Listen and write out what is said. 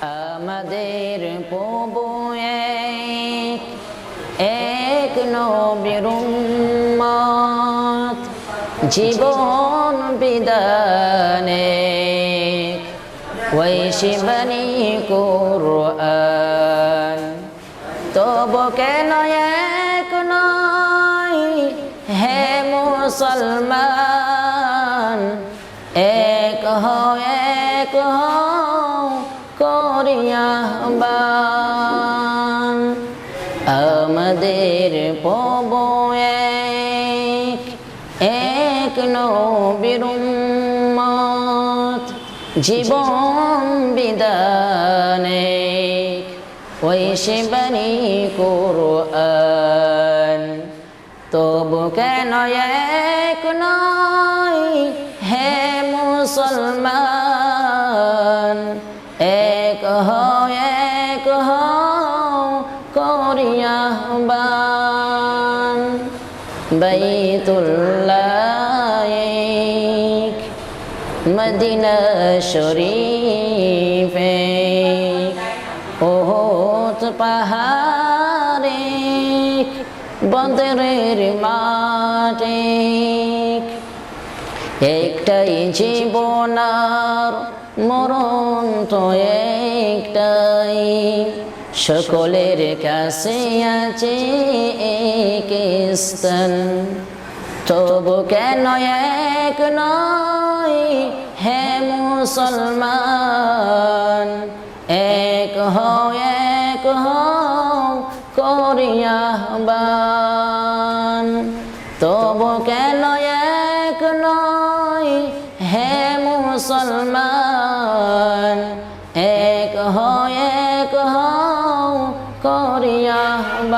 আমাদের প্রভু এক এক নবীর জীবন বিদানে ঐশিবানী কোরআন। তব কেন এক নয়, হে মুসলমান? এক হও এক হও। করিয়াবান আমাদের পব এক এক জীবন বিদানে ওই শিবানী কোরআন। তবু কেন এক নয় হে মুসলমান? এক হও এক হও করিয়াবান বাইতুল্লাহ মদিনা শরীফে ওহত পাহাড়ে বদরের মাঠে একটাই জীবনার মরণ তো একটাই। সকলের কাছে আছে এক স্থান। তবু কেন এক নয় হে মুসলমান? এক হও এক হও করিয়াবান তবু কেন এক নয় হে মুসলমান? কেন